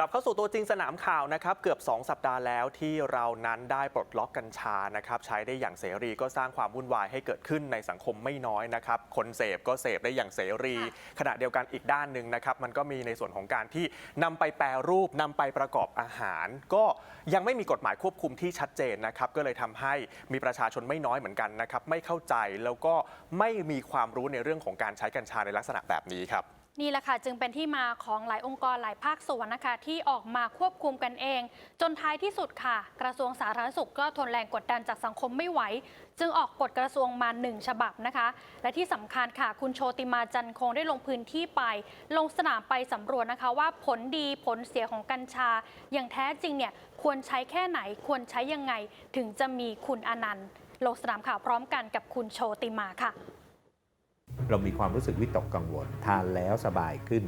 กลับเข้าสู่ตัวจริงสนามข่าวนะครับเกือบ 2 สัปดาห์แล้วที่เรานั้นได้ปลดล็อกกัญชานะครับใช้ได้อย่างเสรีก็สร้างความวุ่นวายให้เกิดขึ้นในสังคมไม่น้อยนะครับคนเสพก็เสพได้อย่างเสรี ขณะเดียวกันอีกด้านหนึ่งนะครับมันก็มีในส่วนของการที่นำไปแปรรูปนำไปประกอบอาหาร ก็ยังไม่มีกฎหมายควบคุมที่ชัดเจนนะครับก็เลยทำให้มีประชาชนไม่น้อยเหมือนกันนะครับไม่เข้าใจแล้วก็ไม่มีความรู้ในเรื่องของการใช้กัญชาในลักษณะแบบนี้ครับ นี่แหละค่ะจึงเป็นที่มาของหลายองค์กรหลายภาคส่วนนะคะที่ออกมาควบคุมกันเอง จนท้ายที่สุดค่ะ กระทรวงสาธารณสุขก็ทนแรงกดดันจากสังคมไม่ไหว จึงออกกฎกระทรวงมาหนึ่งฉบับนะคะ และที่สำคัญค่ะ คุณโชติมาจันคงได้ลงพื้นที่ไป ลงสนามไปสำรวจนะคะว่าผลดีผลเสียของกัญชา อย่างแท้จริงเนี่ยควรใช้แค่ไหนควรใช้ยังไง ถึงจะมีคุณอนันต์ลงสนามข่าวพร้อมกันกับคุณโชติมาค่ะ เรามีความรู้สึกวิตกกังวล ทานแล้วสบายขึ้น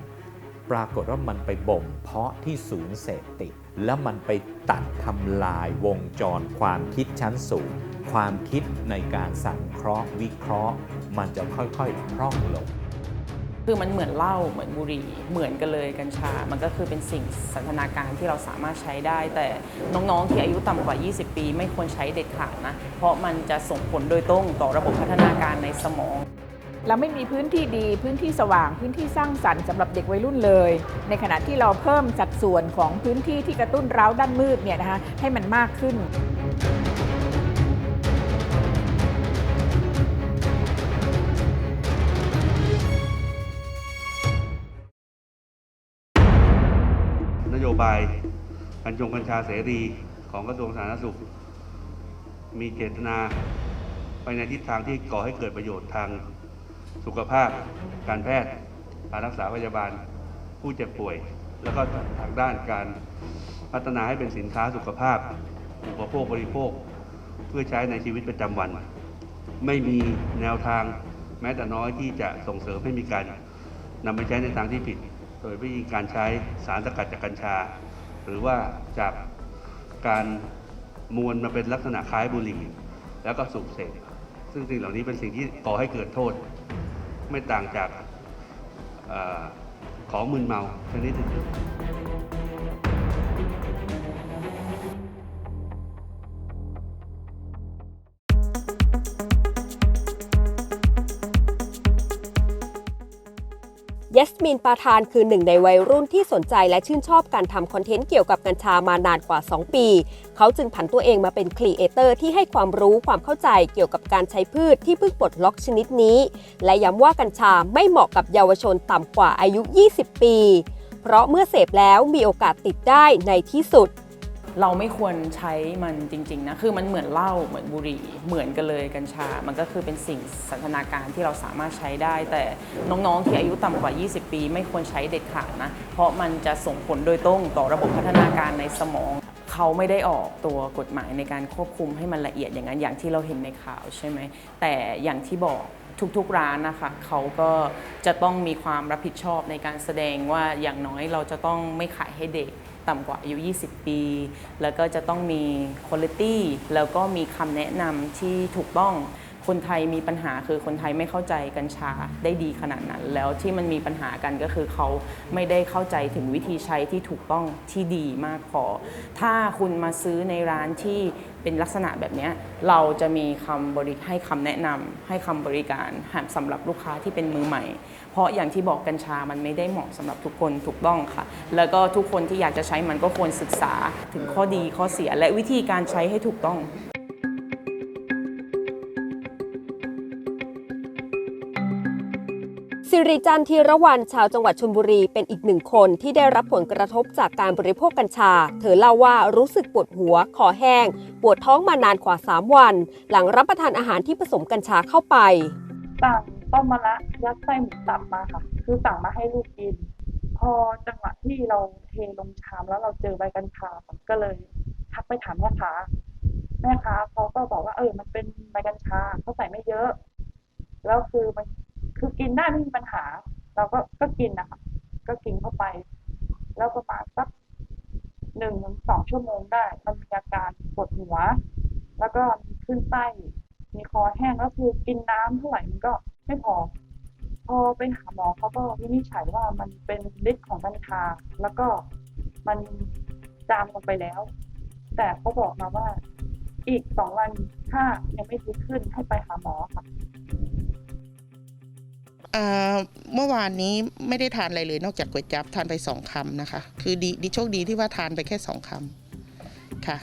ปรากฏว่ามันไปบ่มเพาะที่ศูนย์เสพติด แล้วมันไปตัดทำลายวงจรความคิดชั้นสูง ความคิดในการสังเคราะห์ วิเคราะห์ มันจะค่อยๆพร่องลงคือมันเหมือนเหล้าเหมือนบุหรี่เหมือนกันเลยกัญชา มันก็คือเป็นสิ่งสันทนาการที่เราสามารถใช้ได้ แต่น้องๆที่อายุต่ำกว่า 20 ปี ไม่ควรใช้เด็ดขาดนะ เพราะมันจะส่งผลโดยตรงต่อระบบพัฒนาการในสมอง เราไม่มีพื้นที่ดีพื้นที่สว่างพื้นที่สร้างสรรค์สำหรับเด็กวัยรุ่นเลย ในขณะที่เราเพิ่มสัดส่วนของพื้นที่ที่กระตุ้นร้าด้านมืดเนี่ยนะคะให้มันมากขึ้นนโยบายกัญชงกัญชาเสรีของกระทรวงสาธารณสุข มีเจตนาไปในทิศทางที่ก่อให้เกิดประโยชน์ทาง สุขภาพ การแพทย์การรักษาพยาบาล ผู้เจ็บป่วย แล้วก็ทางด้านการพัฒนาให้เป็นสินค้าสุขภาพ อุปโภคบริโภค เพื่อใช้ในชีวิตประจำวัน ไม่มีแนวทางแม้แต่น้อยที่จะส่งเสริมให้มีการนำไปใช้ในทางที่ผิด โดยวิธีการใช้สารสกัดจากกัญชา หรือว่าจากการมวลมาเป็นลักษณะคล้ายบุหรี่ แล้วก็สูบเสพ ซึ่งสิ่งเหล่านี้เป็นสิ่งที่ก่อให้เกิดโทษ ไม่ต่างจากอของมึนเมาชนิดอื่น ยสมินปาทานคือหนึ่งในวัยรุ่นที่สนใจและชื่นชอบการทำคอนเทนต์เกี่ยวกับกัญชามานานกว่า 2 ปี เขาจึงผันตัวเองมาเป็นครีเอเตอร์ที่ให้ความรู้ความเข้าใจเกี่ยวกับการใช้พืชที่เพิ่งปลดล็อกชนิดนี้ และย้ำว่ากัญชาไม่เหมาะกับเยาวชนต่ำกว่าอายุ 20 ปี เพราะเมื่อเสพแล้วมีโอกาสติดได้ในที่สุด เราไม่ควรใช้มันจริงๆนะ คือมันเหมือนเหล้าเหมือนบุหรี่เหมือนกันเลยกัญชา มันก็คือเป็นสิ่งสันทนาการที่เราสามารถใช้ได้ แต่น้องๆที่อายุต่ำกว่า 20 ปี ไม่ควรใช้เด็ดขาดนะ เพราะมันจะส่งผลโดยตรงต่อระบบพัฒนาการในสมอง เขาไม่ได้ออกตัวกฎหมายในการควบคุมให้มันละเอียดอย่างนั้นอย่างที่เราเห็นในข่าวใช่ไหม แต่อย่างที่บอกทุกๆร้านนะคะเขาก็จะต้องมีความรับผิดชอบในการแสดงว่าอย่างน้อยเราจะต้องไม่ขายให้เด็ก ต่ำกว่าอายุ 20 ปี แล้วก็จะต้องมีคุณภาพแล้วก็มีคำแนะนำที่ถูกต้อง คนไทยมีปัญหาคือคนไทยไม่เข้าใจกัญชาได้ดีขนาดนั้น แล้วที่มันมีปัญหากันก็คือเขาไม่ได้เข้าใจถึงวิธีใช้ที่ถูกต้องที่ดีมากพอ ถ้าคุณมาซื้อในร้านที่เป็นลักษณะแบบนี้เราจะมีคำบริให้คำแนะนำให้คำบริการสำหรับลูกค้าที่เป็นมือใหม่ เพราะอย่างที่บอกกัญชามันไม่ได้เหมาะสำหรับทุกคนถูกต้องค่ะ แล้วก็ทุกคนที่อยากจะใช้มันก็ควรศึกษาถึงข้อดีข้อเสียและวิธีการใช้ให้ถูกต้อง ริจันทีระวันชาวจังหวัดชลบุรีเป็นอีกหนึ่งคนที่ได้รับผลกระทบจากการบริโภคกัญชา เธอเล่าว่ารู้สึกปวดหัว คอแห้ง ปวดท้องมานานกว่า 3 วัน หลังรับประทานอาหารที่ผสมกัญชาเข้าไปสั่งต้มมะระยัดไส้หมูสับมาค่ะ คือสั่งมาให้ลูกกิน พอจังหวะที่เราเทลงชามแล้วเราเจอใบกัญชาก็เลยทักไปถามแม่ค้าแม่ค้าเขาก็บอกว่าเออมันเป็นใบกัญชาเขาใส่ไม่เยอะ แล้วคือมัน คือกินได้ไม่มีปัญหา เราก็ก็กินนะคะก็กินเข้าไป แล้วประมาณสักหนึ่งถึงสองชั่วโมงได้ มันมีอาการปวดหัว แล้วก็มีขึ้นไส้มีคอแห้งแล้วคือกินน้ำเท่าไหร่มันก็ไม่พอ พอไปหาหมอเขาก็วินิจฉัยว่ามันเป็นฤทธิ์ของกัญชาแล้วก็มันจามลงไปแล้ว แต่เขาบอกมาว่าอีกสองวันถ้ายังไม่ดีขึ้นให้ไปหาหมอค่ะ เมื่อวานนี้ไม่ได้ทานอะไรเลยนอกจากก๋วยจั๊บทานไปสองคำนะคะ คือดีดีโชคดีที่ว่าทานไปแค่สองคำค่ะ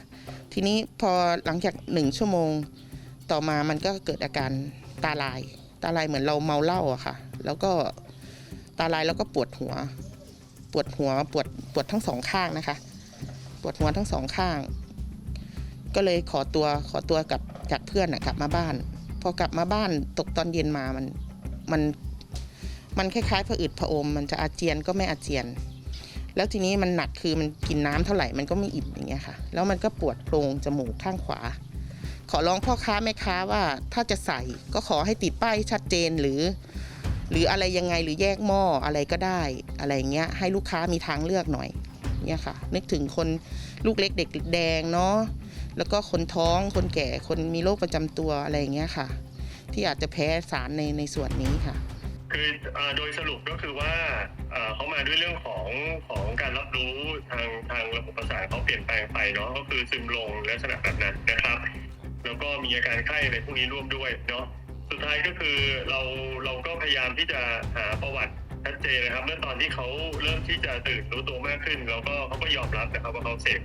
ทีนี้พอหลังจากหนึ่งชั่วโมงต่อมามันก็เกิดอาการตาลาย ตาลายเหมือนเราเมาเหล้าอะค่ะ แล้วก็ตาลายแล้วก็ปวดหัว ปวดหัวปวดปวดทั้งสองข้างนะคะ ปวดหัวทั้งสองข้าง ก็เลยขอตัวขอตัวกับจากเพื่อนอะกลับมาบ้าน พอกลับมาบ้านตกตอนเย็นมามันมัน มันคล้ายๆผะอืดผะอม มันจะอาเจียนก็ไม่อาเจียน แล้วทีนี้มันหนักคือมันกินน้ำเท่าไหร่มันก็ไม่อิ่มอย่างเงี้ยค่ะ แล้วมันก็ปวดโพรงจมูกข้างขวา ขอร้องพ่อค้าแม่ค้าว่าถ้าจะใส่ก็ขอให้ติดป้ายชัดเจนหรือ หรืออะไรยังไงหรือแยกหม้ออะไรก็ได้อะไรเงี้ยให้ลูกค้ามีทางเลือกหน่อยเนี่ยค่ะ นึกถึงคนลูกเล็กเด็กแดงเนาะแล้วก็คนท้องคนแก่คนมีโรคประจำตัวอะไรอย่างเงี้ยค่ะ ที่อาจจะแพ้สารในในส่วนนี้ค่ะ คืออโดยสรุปก็คือว่าเขามาด้วยเรื่องของของการรับรู้ทางทางระบบประสาทเขาเปลี่ยนแปลงไปเนาะก็คือซึมลงลักษณะแบบนั้นนะครับ แล้วก็มีอาการไข้ในพวกนี้ร่วมด้วยเนาะสุดท้ายก็คือเราเราก็พยายามที่จะหาประวัติชัดเจนนะครับเมื่อตอนที่เขาเริ่มที่จะตื่นรู้ตัวมากขึ้นเราก็เขาก็ยอมรับนะครับว่าเขาเสพ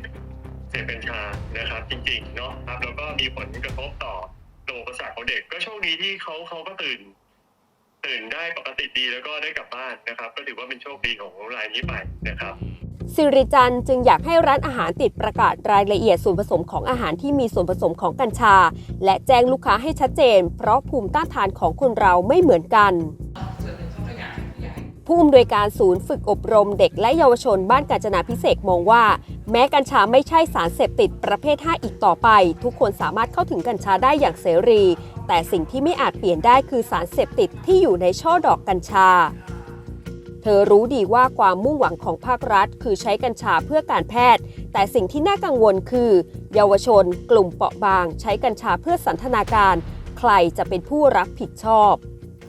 เสพกัญชานะครับ จริงๆเนาะครับแล้วก็มีผลกระทบต่อระบบประสาทของเด็ก ก็โชคดีที่เขาเขาก็ตื่น ตื่นได้ปกติดีแล้วก็ได้กลับบ้านนะครับ ก็ถือว่าเป็นโชคดีของรายนี้ไปนะครับสิริจันทร์จึงอยากให้ร้านอาหารติดประกาศรายละเอียดส่วนผสมของอาหารที่มีส่วนผสมของกัญชา และแจ้งลูกค้าให้ชัดเจน เพราะภูมิต้านทานของคนเราไม่เหมือนกัน ผู้อำนวยการศูนย์ฝึกอบรมเด็กและเยาวชนบ้านกาญจนาพิเศษกมองว่า แม้กัญชาไม่ใช่สารเสพติดประเภท 5 อีกต่อไป ทุกคนสามารถเข้าถึงกัญชาได้อย่างเสรี แต่สิ่งที่ไม่อาจเปลี่ยนได้คือสารเสพติดที่อยู่ในช่อดอกกัญชา เธอรู้ดีว่าความมุ่งหวังของภาครัฐ คือใช้กัญชาเพื่อการแพทย์ แต่สิ่งที่น่ากังวลคือ เยาวชน กลุ่มเปราะบาง ใช้กัญชาเพื่อสันทนาการ ใครจะเป็นผู้รับผิดชอบ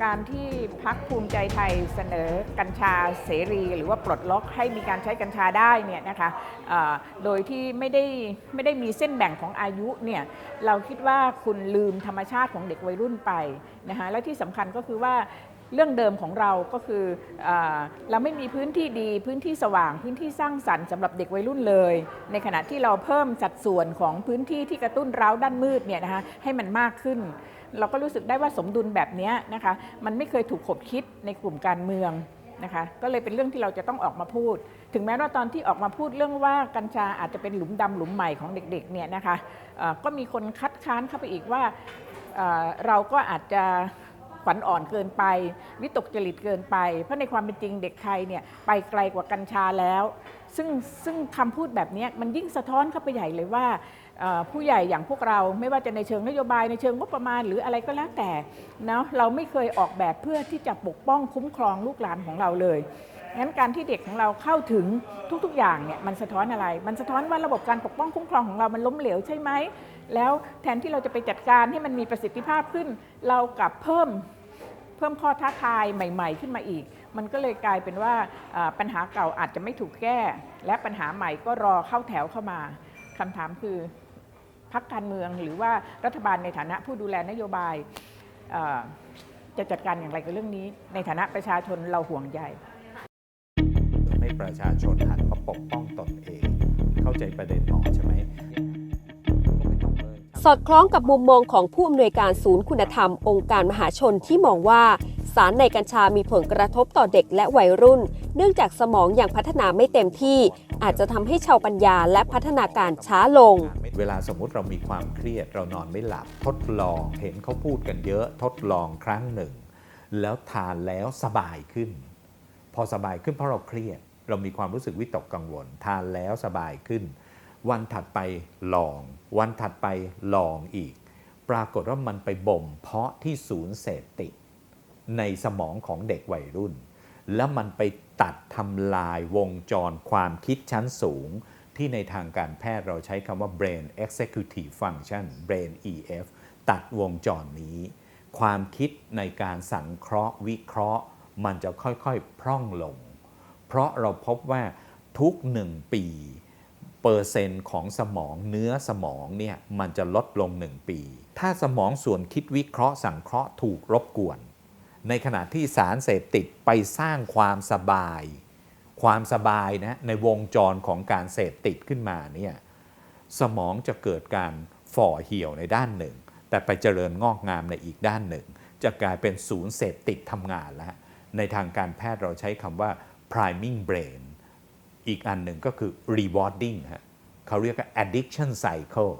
การที่พักภูมิใจไทยเสนอกัญชาเสรี หรือว่าปลดล็อกให้มีการใช้กัญชาได้เนี่ยนะคะเอ่อโดยที่ไม่ได้ไม่ได้มีเส้นแบ่งของอายุเนี่ยเราคิดว่าคุณลืมธรรมชาติของเด็กวัยรุ่นไปนะคะและที่สำคัญก็คือว่าเรื่องเดิมของเราก็คือเออเราไม่มีพื้นที่ดีพื้นที่สว่างพื้นที่สร้างสรรค์สำหรับเด็กวัยรุ่นเลย ในขณะที่เราเพิ่มสัดส่วนของพื้นที่ที่กระตุ้นเร้าด้านมืดเนี่ยนะคะให้มันมากขึ้น เราก็รู้สึกได้ว่าสมดุลแบบนี้นะคะมันไม่เคยถูกขบคิดในกลุ่มการเมืองนะคะก็เลยเป็นเรื่องที่เราจะต้องออกมาพูด ถึงแม้ว่าตอนที่ออกมาพูดเรื่องว่ากัญชาอาจจะเป็นหลุมดำหลุมใหม่ของเด็กๆเนี่ยนะคะก็มีคนคัดค้านเข้าไปอีกว่าเราก็อาจจะ ขวัญอ่อนเกินไป วิตกจริตเกินไป เพราะในความเป็นจริงเด็กไทยเนี่ยไปไกลกว่ากัญชาแล้ว ซึ่งซึ่งคำพูดแบบนี้มันยิ่งสะท้อนเข้าไปใหญ่เลยว่าผู้ใหญ่อย่างพวกเราไม่ว่าจะในเชิงนโยบายในเชิงงบประมาณหรืออะไรก็แล้วแต่เนาะเราไม่เคยออกแบบเพื่อที่จะปกป้องคุ้มครองลูกหลานของเราเลยงั้นการที่เด็กของเราเข้าถึงทุกๆ อย่างเนี่ยมันสะท้อนอะไร มันสะท้อนว่าระบบการปกป้องคุ้มครองของเรามันล้มเหลวใช่ไหม แล้วแทนที่เราจะไปจัดการให้มันมีประสิทธิภาพขึ้น เรากลับเพิ่ม พิ่มข้อท้าทายใหม่ ๆ ขึ้นมาอีก มันก็เลยกลายเป็นว่าปัญหาเก่าอาจจะไม่ถูกแก้ และปัญหาใหม่ก็รอเข้าแถวเข้ามาคำถามคือพักการเมืองหรือว่ารัฐบาลในฐานะผู้ดูแลนโยบายจะจัดการอย่างไรกับเรื่องนี้ ในฐานะประชาชนเราห่วงใยให้ประชาชนหันมาปกป้องตนเอง เข้าใจประเด็นหมอใช่ไหม สอดคล้องกับมุมมองของผู้อำนวยการศูนย์คุณธรรม องค์การมหาชนที่มองว่า สารในกัญชามีผลกระทบต่อเด็กและวัยรุ่น เนื่องจากสมองยังพัฒนาไม่เต็มที่ อาจจะทำให้ชาวปัญญาและพัฒนาการช้าลง เวลาสมมุติเรามีความเครียดเรานอนไม่หลับ ทดลองเห็นเขาพูดกันเยอะ ทดลองครั้งหนึ่ง แล้วทานแล้วสบายขึ้น พอสบายขึ้นเพราะเราเครียด เรามีความรู้สึกวิตกกังวล ทานแล้วสบายขึ้น วันถัดไปลอง วันถัดไปลองอีก ปรากฏว่ามันไปบ่มเพาะที่ศูนย์เสพติดในสมองของเด็กวัยรุ่น แล้วมันไปตัดทำลายวงจรความคิดชั้นสูง ที่ในทางการแพทย์เราใช้คำว่า brain executive function brain EF ตัดวงจรนี้ ความคิดในการสังเคราะห์วิเคราะห์ มันจะค่อยๆ พร่องลง เพราะเราพบว่าทุกหนึ่งปี เปอร์เซ็นต์ของสมองเนื้อสมองเนี่ยมันจะลดลง 1 ปี ถ้าสมองส่วนคิดวิเคราะห์สังเคราะห์ถูกรบกวน ในขณะที่สารเสพติดไปสร้างความสบาย ความสบายนะในวงจรของการเสพติดขึ้นมาเนี่ยสมองจะเกิดการฝ่อเหี่ยวในด้านหนึ่ง แต่ไปเจริญงอกงามในอีกด้านหนึ่ง จะกลายเป็นศูนย์เสพติดทำงานแล้ว ในทางการแพทย์เราใช้คำว่า priming brain อีกอันหนึ่งก็คือ rewarding ฮะเขาเรียกว่า addiction cycle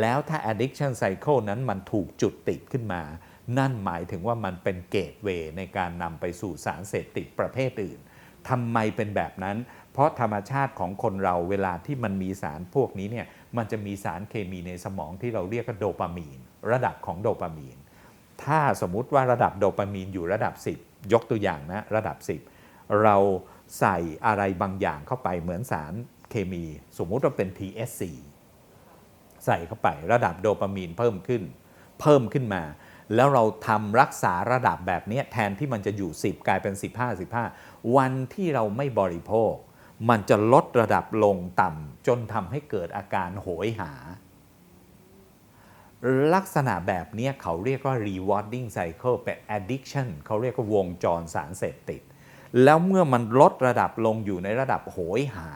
แล้วถ้า addiction cycle นั้นมันถูกจุดติดขึ้นมา นั่นหมายถึงว่ามันเป็นเกตเวในการนำไปสู่สารเสพติดประเภทอื่นทำไมเป็นแบบนั้น เพราะธรรมชาติของคนเราเวลาที่มันมีสารพวกนี้เนี่ยมันจะมีสารเคมีในสมองที่เราเรียกว่าโดปามีน ระดับของโดปามีน ถ้าสมมุติว่าระดับโดปามีนอยู่ระดับ 10 ยกตัวอย่างนะระดับ 10 เรา ใส่อะไรบางอย่างเข้าไปเหมือนสารเคมี สมมุติว่าเป็น TSC ใส่เข้าไประดับโดปามีนเพิ่มขึ้น เพิ่มขึ้นมา แล้วเราทำรักษาระดับแบบนี้แทนที่มันจะอยู่ 10 กลายเป็น 15 15 วันที่เราไม่บริโภค มันจะลดระดับลงต่ำจนทำให้เกิดอาการโหยหา ลักษณะแบบนี้เขาเรียกว่า rewarding cycle เป็น addiction เขาเรียกว่าวงจรสารเสพติด แล้วเมื่อมันลดระดับลงอยู่ในระดับโหยหา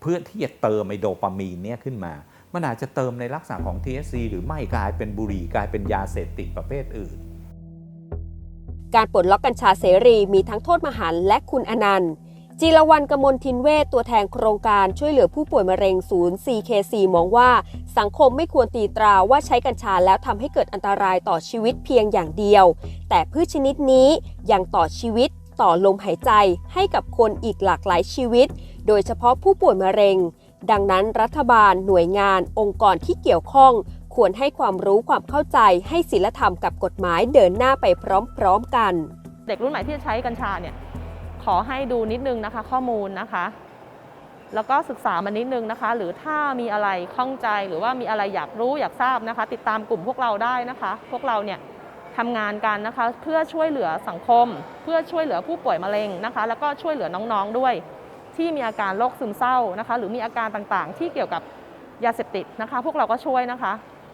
เพื่อที่จะเติมไอโดปามีนเนี่ยขึ้นมา มันอาจจะเติมในลักษณะของ THC หรือไม่กลายเป็นบุหรี่กลายเป็นยาเสพติดประเภทอื่น การปลดล็อกกัญชาเสรีมีทั้งโทษมหันและคุณอนันต์จีรวันกมลทินเวทตัวแทนโครงการช่วยเหลือผู้ป่วยมะเร็งศูนย์ CKC มองว่า สังคมไม่ควรตีตราว่าใช้กัญชาแล้วทำให้เกิดอันตรายต่อชีวิตเพียงอย่างเดียว แต่พืชชนิดนี้ยังต่อชีวิต ต่อลมหายใจให้กับคนอีกหลากหลายชีวิต โดยเฉพาะผู้ป่วยมะเร็ง ดังนั้นรัฐบาล หน่วยงาน องค์กรที่เกี่ยวข้อง ควรให้ความรู้ความเข้าใจให้ศีลธรรมกับกฎหมายเดินหน้าไปพร้อมๆกัน เด็กรุ่นใหม่ที่จะใช้กัญชาเนี่ยขอให้ดูนิดนึงนะคะ ข้อมูลนะคะ แล้วก็ศึกษามานิดนึงนะคะ หรือถ้ามีอะไรข้องใจหรือว่ามีอะไรอยากรู้อยากทราบนะคะ ติดตามกลุ่มพวกเราได้นะคะ พวกเราเนี่ย ทำงานกันนะคะ เพื่อช่วยเหลือสังคม เพื่อช่วยเหลือผู้ป่วยมะเร็งนะคะ แล้วก็ช่วยเหลือน้องๆด้วย ที่มีอาการโรคซึมเศร้านะคะ หรือมีอาการต่างๆ ที่เกี่ยวกับยาเสพติดนะคะ พวกเราก็ช่วยนะคะ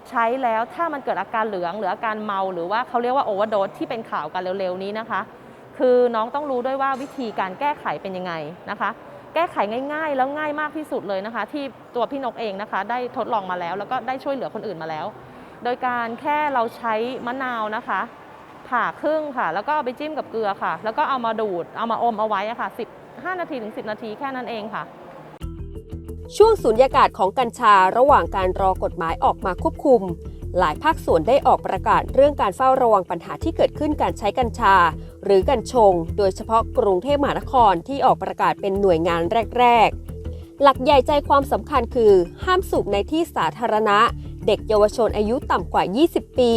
ใช้แล้วถ้ามันเกิดอาการเหลืองหรืออาการเมา หรือว่าเขาเรียกว่าโอเวอร์โดสที่เป็นข่าวกันเร็วๆนี้นะคะ คือน้องต้องรู้ด้วยว่าวิธีการแก้ไขเป็นยังไงนะคะ แก้ไขง่ายๆ แล้วง่ายมากที่สุดเลยนะคะ ที่ตัวพี่นกเองนะคะ ได้ทดลองมาแล้ว แล้วก็ได้ช่วยเหลือคนอื่นมาแล้ว โดยการแค่เราใช้มะนาวนะคะ ผ่าครึ่งค่ะ แล้วก็เอาไปจิ้มกับเกลือค่ะ แล้วก็เอามาดูดเอามาอมเอาไว้อะค่ะ15 นาทีถึง 10 นาทีแค่นั้นเองค่ะ ช่วงสุญญากาศของกัญชาระหว่างการรอกฎหมายออกมาควบคุม หลายภาคส่วนได้ออกประกาศเรื่องการเฝ้าระวังปัญหาที่เกิดขึ้นการใช้กัญชา หรือกัญชง โดยเฉพาะกรุงเทพมหานครที่ออกประกาศเป็นหน่วยงานแรก ๆ หลักใหญ่ใจความสำคัญคือ ห้ามสูบในที่สาธารณะ เด็กเยาวชนอายุต่ำกว่า 20 ปี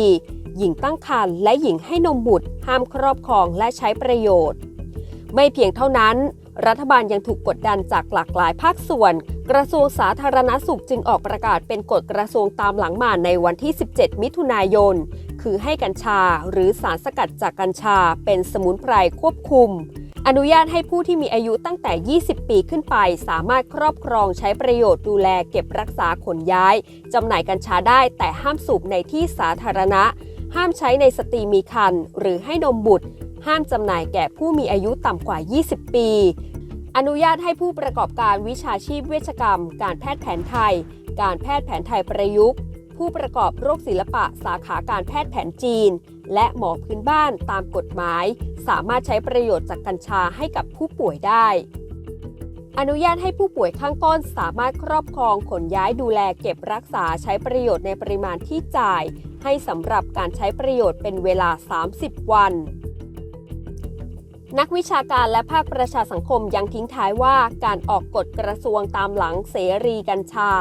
หญิงตั้งครรภ์และหญิงให้นมบุตร ห้ามครอบครองและใช้ประโยชน์ ไม่เพียงเท่านั้น รัฐบาลยังถูกกดดันจากหลากหลายภาคส่วน กระทรวงสาธารณสุขจึงออกประกาศเป็นกฎกระทรวงตามหลังมาในวันที่ 17 มิถุนายน คือให้กัญชาหรือสารสกัดจากกัญชาเป็นสมุนไพรควบคุม อนุญาตให้ผู้ที่มีอายุตั้งแต่ 20 ปีขึ้นไป สามารถครอบครองใช้ประโยชน์ดูแลเก็บรักษาขนย้าย จำหน่ายกัญชาได้แต่ห้ามสูบในที่สาธารณะ ห้ามใช้ในสตรีมีครรภ์หรือให้นมบุตร ห้ามจำหน่ายแก่ผู้มีอายุต่ำกว่า 20 ปี อนุญาตให้ผู้ประกอบการวิชาชีพเวชกรรม การแพทย์แผนไทย การแพทย์แผนไทยประยุกต์ ผู้ประกอบโรคศิลปะสาขาการแพทย์แผนจีน และหมอพื้นบ้านตามกฎหมาย สามารถใช้ประโยชน์จากกัญชาให้กับผู้ป่วยได้ อนุญาตให้ผู้ป่วยข้างต้นสามารถครอบครองขนย้ายดูแลเก็บรักษาใช้ประโยชน์ในปริมาณที่จ่าย ให้สำหรับการใช้ประโยชน์เป็นเวลา 30 วันนักวิชาการและภาคประชาสังคมยังทิ้งท้ายว่าการออกกฎกระทรวงตามหลังเสรีกัญชา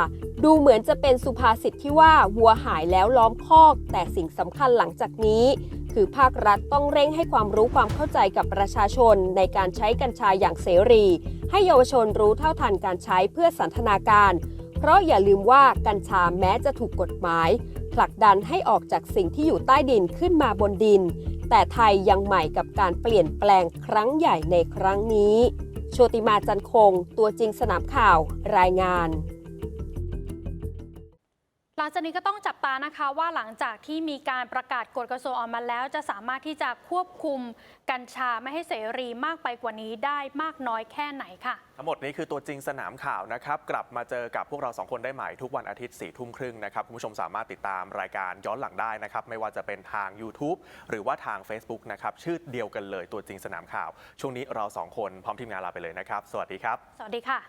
ดูเหมือนจะเป็นสุภาษิตที่ว่าวัวหายแล้วล้อมคอก แต่สิ่งสำคัญหลังจากนี้ คือภาครัฐต้องเร่งให้ความรู้ความเข้าใจกับประชาชนในการใช้กัญชาอย่างเสรี ให้เยาวชนรู้เท่าทันการใช้เพื่อสันทนาการ เพราะอย่าลืมว่ากัญชาแม้จะถูกกฎหมาย ผลักดันให้ออกจากสิ่งที่อยู่ใต้ดินขึ้นมาบนดิน แต่ไทยยังใหม่กับการเปลี่ยนแปลงครั้งใหญ่ในครั้งนี้ โชติมาจันคง ตัวจริงสนามข่าว รายงาน หลังจากนี้ก็ต้องจับตานะคะว่าหลังจากที่มีการประกาศกฎกระทรวงออกมาแล้ว จะสามารถที่จะควบคุมกัญชาไม่ให้เสรีมากไปกว่านี้ได้มากน้อยแค่ไหนค่ะ ทั้งหมดนี้คือตัวจริงสนามข่าวนะครับ กลับมาเจอกับพวกเราสองคนได้ใหม่ทุกวันอาทิตย์4ี่ทุ่มครึ่งนะครับคุณผู้ชมสามารถติดตามรายการย้อนหลังได้นะครับ ไม่ว่าจะเป็นทาง YouTube หรือว่าทาง Facebook นะครับชื่อเดียวกันเลยตัวจริงสนามข่าว ช่วงนี้เราสองคนพร้อมทีมงานลาไปเลยนะครับ สวัสดีครับ สวัสดีค่ะ